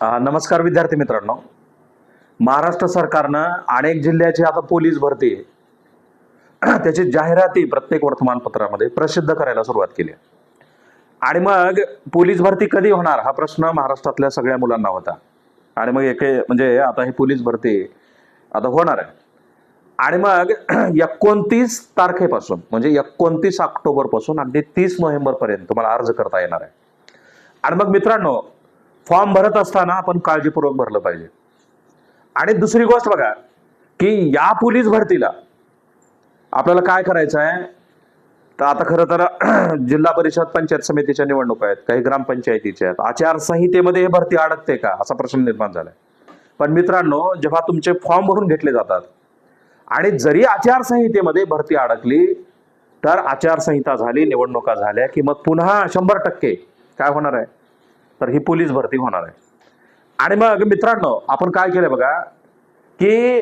नमस्कार विद्यार्थी मित्रांनो. महाराष्ट्र सरकारनं अनेक जिल्ह्याची आता पोलीस भरती त्याची जाहिराती प्रत्येक वर्तमानपत्रामध्ये प्रसिद्ध करायला सुरुवात केली आणि मग पोलीस भरती कधी होणार हा प्रश्न महाराष्ट्रातल्या सगळ्या मुलांना होता. आणि मग एके म्हणजे आता ही पोलीस भरती आता होणार आहे. आणि मग एकोणतीस तारखेपासून म्हणजे एकोणतीस ऑक्टोबरपासून अगदी तीस नोव्हेंबरपर्यंत तुम्हाला अर्ज करता येणार आहे. आणि मग मित्रांनो फॉर्म भरत असताना आपण काळजीपूर्वक भरलं पाहिजे. आणि दुसरी गोष्ट बघा की या पोलीस भरतीला आपल्याला काय करायचं आहे? तर आता खरं तर जिल्हा परिषद पंचायत समितीच्या निवडणुका आहेत काही ग्रामपंचायतीच्या आहेत. आचारसंहितेमध्ये हे भरती अडकते का? असा प्रश्न निर्माण झालाय. पण मित्रांनो जेव्हा तुमचे फॉर्म भरून घेतले जातात आणि जरी आचारसंहितेमध्ये भरती अडकली तर आचारसंहिता झाली निवडणुका झाल्या की मग पुन्हा शंभर टक्के काय होणार आहे? तर ही पोलीस भरती होणार आहे. आणि मग मित्रांनो आपण काय केलं बघा की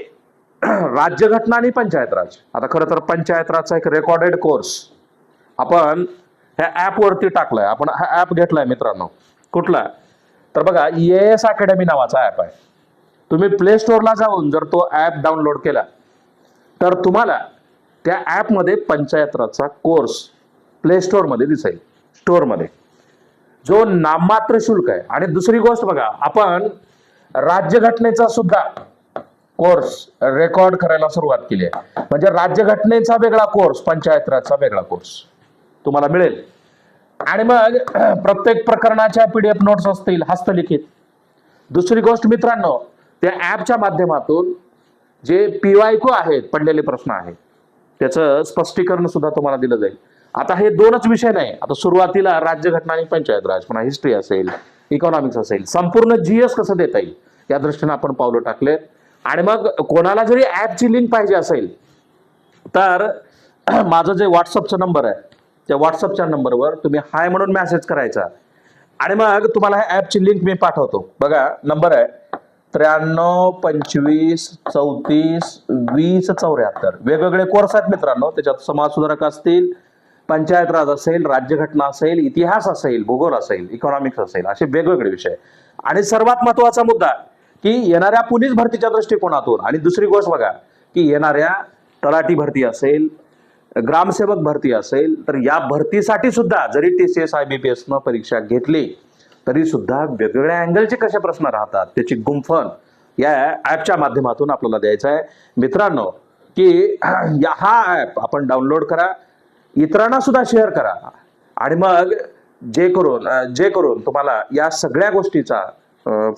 राज्यघटना आणि पंचायत राज. आता खरं तर पंचायत राजचा एक रेकॉर्डेड कोर्स आपण ह्या ॲपवरती टाकलाय. आपण हा ॲप घेतलाय मित्रांनो. कुठला? तर बघा ए एस अकॅडमी नावाचा ॲप आहे. तुम्ही प्ले स्टोअरला जाऊन जर तो ॲप डाउनलोड केला तर तुम्हाला त्या ॲपमध्ये पंचायत राजचा कोर्स प्ले स्टोअरमध्ये दिसेल. स्टोअरमध्ये जो नाममात्र शुल्क आहे. आणि दुसरी गोष्ट बघा आपण राज्यघटनेचा सुद्धा कोर्स रेकॉर्ड करायला सुरुवात केली आहे. म्हणजे राज्यघटनेचा वेगळा कोर्स पंचायत राजचा वेगळा कोर्स तुम्हाला मिळेल. आणि मग प्रत्येक प्रकरणाच्या पीडीएफ नोट्स असतील हस्तलिखित. दुसरी गोष्ट मित्रांनो त्या ॲपच्या माध्यमातून जे पीवायको आहेत पडलेले प्रश्न आहेत त्याचं स्पष्टीकरण सुद्धा तुम्हाला दिलं जाईल. आता हे दोनच विषय नाही. आता सुरुवातीला राज्यघटना आणि पंचायत राज पुन्हा हिस्ट्री असेल इकॉनॉमिक्स असेल संपूर्ण जीएस कसं देता येईल? या दृष्टीने आपण पावलं टाकले आणि मग कोणाला जरी ॲपची लिंक पाहिजे असेल तर माझं जे व्हॉट्सअपचा नंबर आहे त्या व्हॉट्सअपच्या नंबरवर तुम्ही हाय म्हणून मेसेज करायचा. आणि मग तुम्हाला ह्या ॲपची लिंक मी पाठवतो. बघा नंबर आहे त्र्याण्णव पंचवीस चौतीस वीस चौऱ्याहत्तर. वेगवेगळे कोर्स आहेत मित्रांनो त्याच्यात समाज सुधारक असतील पंचायत राज असेल राज्यघटना असेल इतिहास असेल भूगोल असेल इकॉनॉमिक्स असेल असे वेगवेगळे विषय. आणि सर्वात महत्त्वाचा मुद्दा की येणाऱ्या पोलीस भरतीच्या दृष्टिकोनातून आणि दुसरी गोष्ट बघा की येणाऱ्या तलाठी भरती असेल ग्रामसेवक भरती असेल तर या भरतीसाठी सुद्धा जरी T C S I B P एसनं परीक्षा घेतली तरी सुद्धा वेगवेगळ्या अँगलचे कसे प्रश्न राहतात त्याची गुंफण या ॲपच्या माध्यमातून आपल्याला द्यायचं आहे. मित्रांनो की या हा ॲप आपण डाउनलोड करा. इतरांना सुद्धा शेअर करा. आणि मग जे करून जे करून तुम्हाला या सगळ्या गोष्टीचा